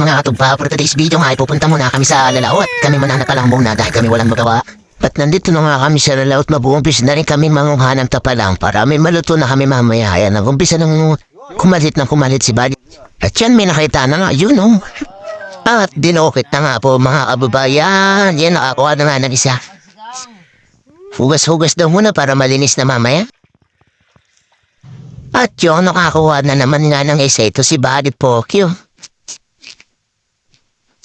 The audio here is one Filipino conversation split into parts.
mga katugpa. For today's video nga ay pupunta muna kami sa Lalao at kami manana pa lang muna dahil kami walang magawa. At nandito na nga kami sa Lalao at mabuumpis na rin kami manguha ng tapalang para may maluto na kami mamaya. Ayan, nag-umpisa ng kumalit na kumalit si Buddy. At yan may nakita na nga, yun oh. At dinukit na nga po mga kababayan. Yan, nakakuha na nga ng isa. Hugas-hugas daw muna para malinis na mamaya. At yun, nakakuha na naman nga ng isa ito si Buddy Pokyo.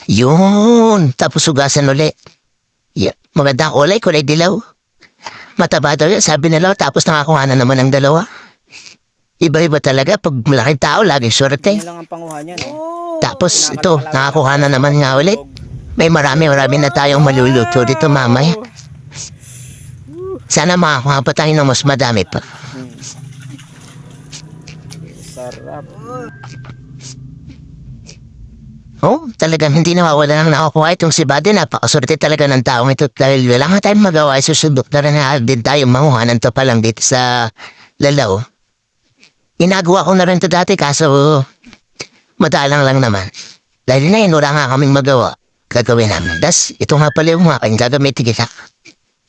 Yun, tapos hugasan uli. Yeah, maganda kulay, kulay dilaw. Mataba daw yan, sabi nila, tapos nakakuha na naman ng dalawa. Iba-iba talaga, pag malaking tao, laging swerte. Yan lang ang panguha niya, no? Tapos ito, nakakuha na naman nga ulit. May marami, marami na tayong maluluto dito mamaya. Sana makakuha pa tayo ng mas madami pa. Sarap. Oh, talagang hindi nawawala ng nakakuha itong si Buddy. Napakaswerte talaga ng taong ito dahil wala nga tayong magawa. Susubok na rin na din tayo manguha ng pa lang dito sa Lalaw. Ginagawa ko na rin to dati kaso madalang lang naman. Dahil na yun, wala nga kaming magawa. Gagawin namin. Das, ito nga pala yung aking gagamitin kita.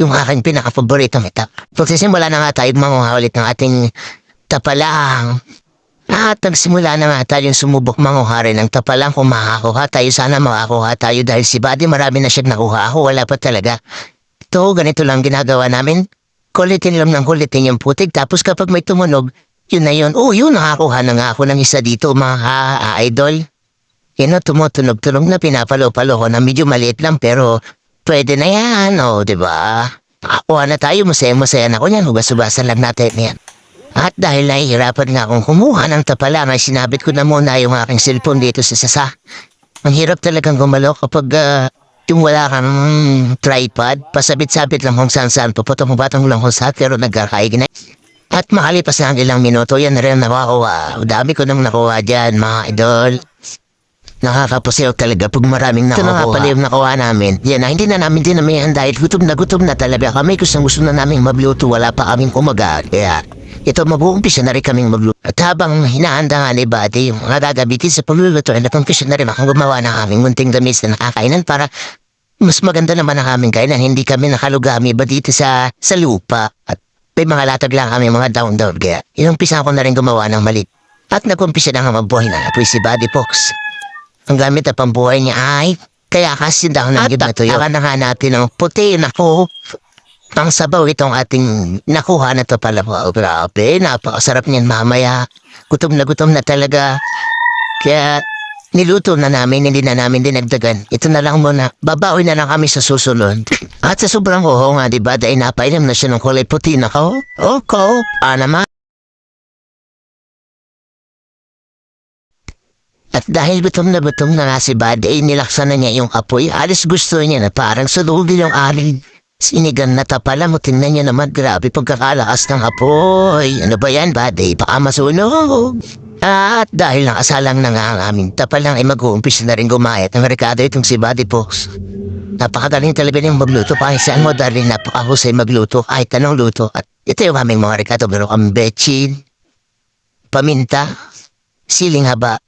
Yung aking pinaka-paborito meta. Pagsisimula na nga tayo manguha ulit ng ating tapalang. At nagsimula na nga tayong sumubok manguha rin ng tapalang kung makakuha tayo. Sana makakuha tayo dahil si Buddy marami na siyang nakuha. Ako wala pa talaga. Ito, ganito lang ginagawa namin. Kulitin lang ng kulitin yung putik. Tapos kapag may tumunog, yun na yun. Oh, yun, nakakuha na nga ako ng isa dito, mga ka-idol. Yun o, tumutunog-tunog na pinapalo-palo ko na medyo maliit lang pero pwede na yan, o, di ba? Nakakuha na tayo, masaya-masaya na ko yan. Hugas-hugasan lang natin yan. At dahil nahihirapan nga akong kumuha ng tapalang ay sinabit ko na muna yung aking cellphone dito sa sasa. Ang hirap talagang gumalo kapag ah, yung wala kang tripod, pasabit-sabit lang kung saan-saan, puputong-batong lang kung saan, pero nagkakaig na. At makalipas na ang ilang minuto, yan na rin nakukuha. Dami ko nang nakuha dyan, mga idol. Nakakapusiw talaga pag maraming nakukuha. Ito na nga pala yung nakuha namin. Yan na, hindi na namin dinamihan dahil gutom na gutom na talaga kami. Gusto gusto na namin magluto, wala pa kaming kumaga. Kaya, ito mabuumpisa na rin kaming magluto. At habang hinahanda nga ni Buddy yung mga gagamitin sa pagluluto, ay napumpisa na rin akong gumawa ng aming munting gamis na nakakainan para mas maganda naman ang aming kainan. Hindi kami nakalugami ba dito sa, sa lupa. At may mga latag lang kami mga down-down. Kaya inumpisa ko na rin gumawa ng malit. At nagumpisa na nga mabuhay na apoy si Buddy Fox. Ang gamit na pambuhay niya ay kaya kasi daw na tuyo. At na nga natin ng puti na ko. Pang sabaw itong ating nakuha na to pala. Wow, grabe, napakasarap niyan mamaya. Gutom na gutom na talaga. Kaya niluto na namin, hindi na namin dinagdagan. Ito na lang muna. Babawi na lang kami sa susunod. At sa sobrang hoho nga, di ba? Dahil napainom na siya ng kulay puti na ko. O, ko. Ah, naman. At dahil gutom na gutom na nga si Bad, ay nilaksan na niya yung apoy. Alis gusto niya na parang sa dulo yung alin. Sinigan na tapala mo, tingnan niya naman, grabe pagkakalakas ng apoy. Ano ba yan? Eh, baka masunog. At dahil nakasalang na nga ang aming tapalang ay mag-uumpis na rin gumayat ng rekado itong si Buddy Fox. Napakagaling talaga niyang magluto kahit saan mo darling napakahusay magluto kahit anong luto. At ito yung aming mga rekado, meron kang bechin, paminta, siling haba,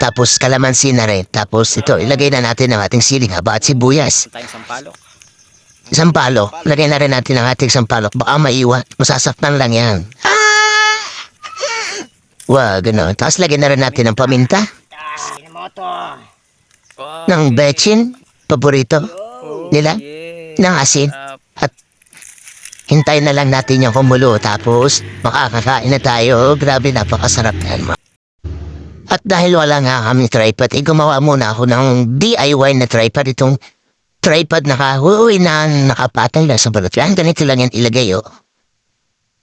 tapos kalamansi na rin. Tapos ito, ilagay na natin ang ating siling haba at sibuyas. Tayong sampalok. Sampalok, lagay na rin natin ang ating sampalok. Baka maiwan, masasaktan lang yan. Wag, gano'n. Tapos lagyan na rin natin ng paminta, ng bechin, paborito nila, ng asin. At hintayin na lang natin yung kumulo. Tapos makakakain na tayo. Grabe, napakasarap yan. At dahil wala nga kaming tripod, eh, gumawa muna ako ng DIY na tripod. Itong tripod na kahuwi na nakapatay lang sa balot. Yan, ganito lang yan ilagay, oh.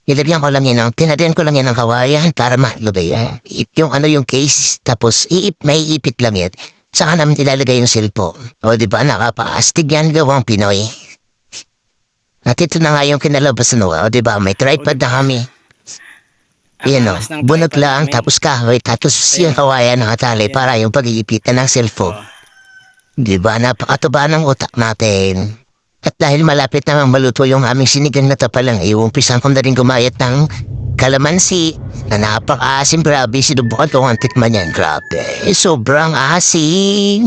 Ilagyan ko lang yan ng, tinadian ko lang yan ng kawayan para malugay yan. I- Yung ano yung case, tapos iip, may ipit lang yan. Saka namin ilalagay yung cellphone. O di ba, nakapastig yan gawang Pinoy. At ito na nga yung kinalabas no, o di ba, may tripod na kami. Yan o, bunot tripod lang, tapos kahoy, tapos yung kawayan ng atali para yung pag-iipitan ng cellphone. Di ba, napakatuba ng utak natin. At dahil malapit na maluto yung aming sinigang na tapalang, iumpisan ko na rin gumayat ng kalamansi na napaka-asim. Grabe, sinubukan ko ang tikman yan. Grabe, sobrang asim.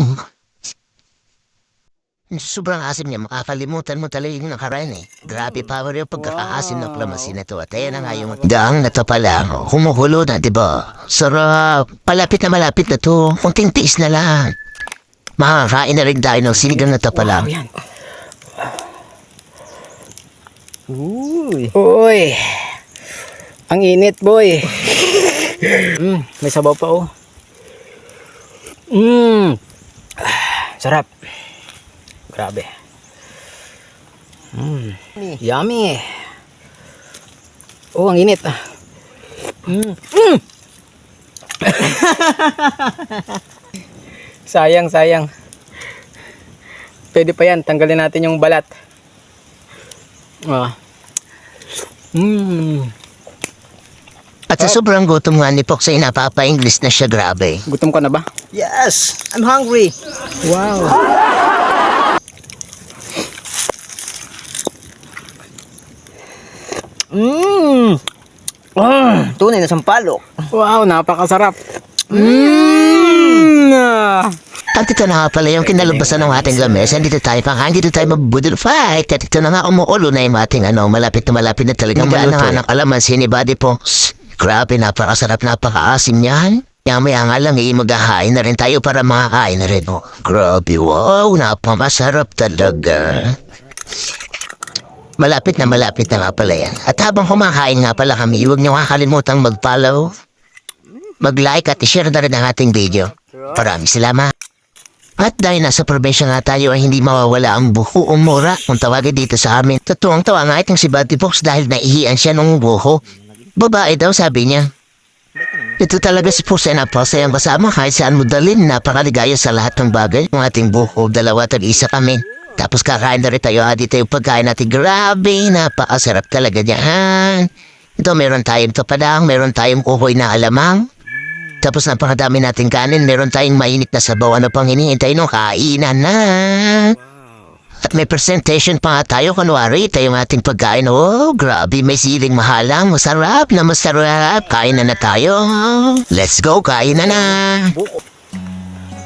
Sobrang asim niya, makakalimutan mo talaga yung nakaraan eh. Grabe power yung pagkakaasim ng kalamansi na to. At ayan na nga yung daang na to pala. Humuhulo na, di ba? Sarap. Palapit na malapit na to. Kunting tiis na lang. Makakain na rin tayo ng sinigang na to pala. Yan. Uy. Uy! Ang init, boy. mm, may sabaw pa, oh. Mm. Ah, Sarap. Grabe. Mm. Yummy. Oh, ang init. ah. Mm. Mm. sayang, sayang. Pwede pa yan. Tanggalin natin yung balat. Ah. Mm. At sa sobrang gutom nga ni Fox ay napapa-English na siya, grabe. Gutom ka na ba? Yes! I'm hungry! Wow. Mmm! Ah, tunay na sampalok. Wow, napakasarap. Mmm. At ito na nga pala yung kinalabasan ng ating lamesa. Dito tayo pang dito tayo mabudol fight. At ito na nga umuulo na yung ating ano, malapit na malapit na talagang na nga eh. ng kalamansi ni Buddy Fox. Grabe, napakasarap, napakaasim niyan. Yamaya nga lang, eh, maghahain na rin tayo para makakain na rin. Oh, grabe, wow, napamasarap talaga. Malapit na malapit na nga pala yan. At habang kumakain nga pala kami, huwag niyo kakalimutang mag-follow, mag-like at i-share na rin ang ating video. Maraming salamat. At dahil nasa probinsya nga tayo ay hindi mawawala ang buho o mura kung tawagin dito sa amin. Totoong tawa nga itong si Buddy Fox dahil naihiyan siya nung buho. Babae daw sabi niya. Ito talaga si Pusa na pasayang kasama kahit saan mo dalhin. Napakaligaya sa lahat ng bagay. Ang ating buho, dalawa at isa kami. Tapos kakain na rin tayo ha, dito yung pagkain natin. Grabe, napakasarap talaga niyan. Ito meron tayong topadang, meron tayong uhoy na alamang. Tapos napakadami nating kanin, meron tayong mainit na sabaw. Ano pang hinihintay nung kainan na? At may presentation pa nga tayo, kunwari, ito yung ating pagkain. Oh, grabe, may siling mahalang, masarap na masarap. Kain na na tayo. Let's go, kain na na.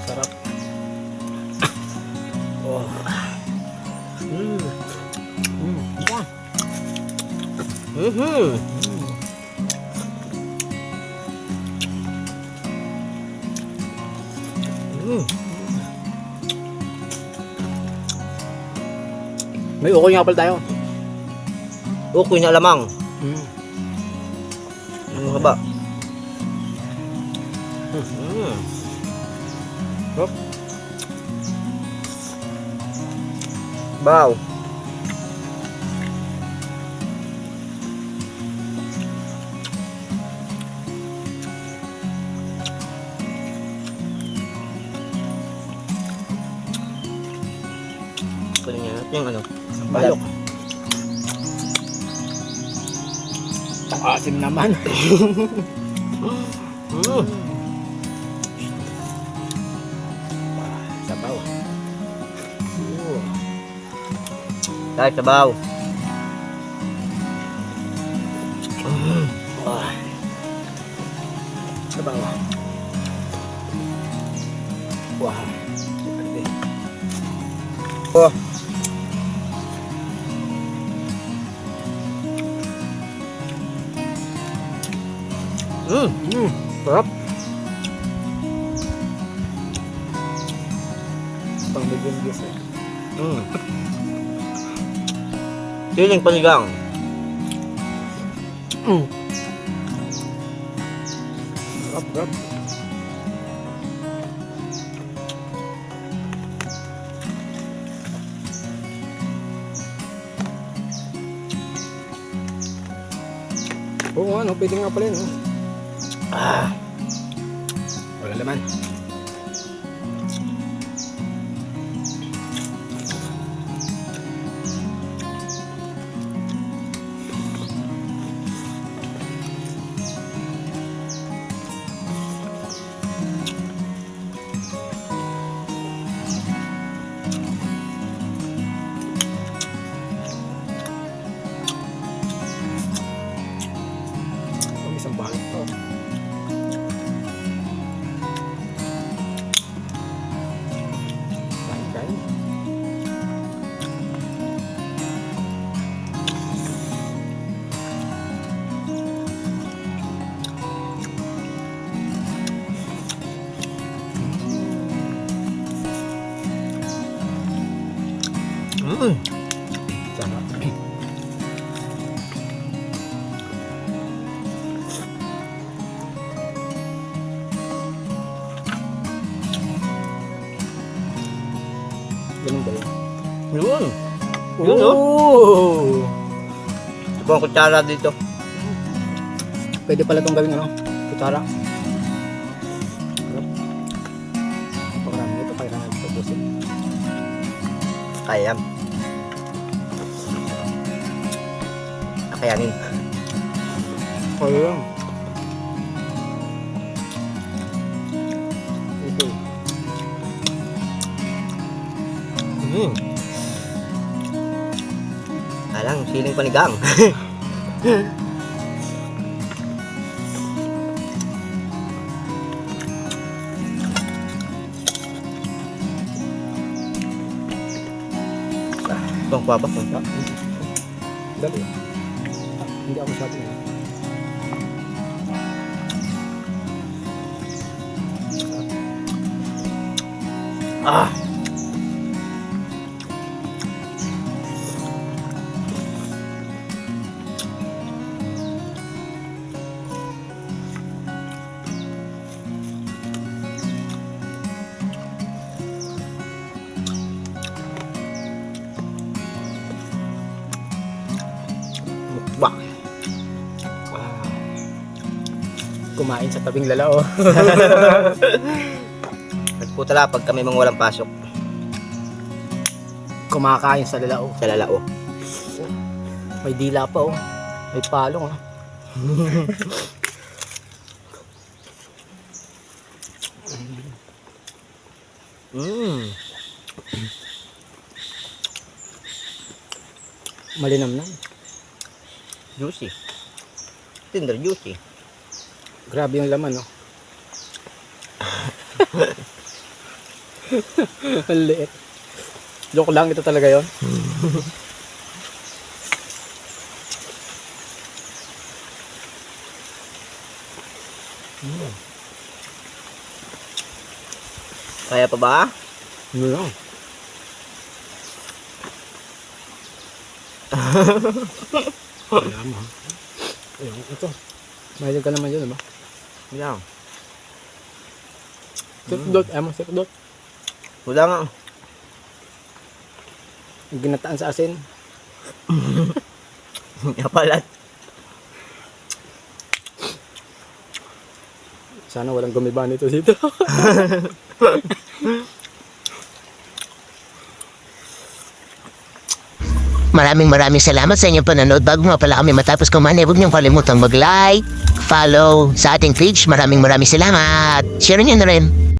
Sarap. Mm-hmm. May ukoy nga pala tayo. Ukoy na lamang. Mm. Ano ka ba? Mm. Sarap. Wow. Yung ano. Balok. Ang asim naman. Mm. Sabaw. Kahit sabaw. Sabaw. Wow. Oh. Mm. Siling panigang. Mm. Sarap, sarap. Oo nga, no? Pwede nga pala yun, no? Ah. Wala laman. Yun. Yun, oh. Oh! Ito po ang kutsara dito. Pwede pala itong gawing ano, kutsara. Sarap. Pakarami ito, kaya natin tapusin. Kaya. Kakayanin. Kaya lang. Ito. Mm. Siling panigang. Papa kung Ah, Dali. Hindi ako masyado yun. Ah. Kumain sa tabing lalao. Nagputala pag kami mga walang pasok Kumakain sa lalao. sa lalao. May dila pa oh. May palong oh. Mm. Malinam na. Juicy. Tinder juicy. Grabe yung laman oh. Ang liit. Joke lang, ito talaga yon. Kaya pa ba? Ano lang. Wala mo. Ayun, ito. Mahilig ka naman yun, diba? Yan. Sikdot, ayaw mo sikdot. Wala nga. Ginataan sa asin. Kapalat. Sana walang gumiba nito dito. Maraming maraming salamat sa inyong panonood. Bago nga pala kami matapos kumain, huwag niyong kalimutang mag-like, follow sa ating page. Maraming maraming salamat. Share niyo na rin.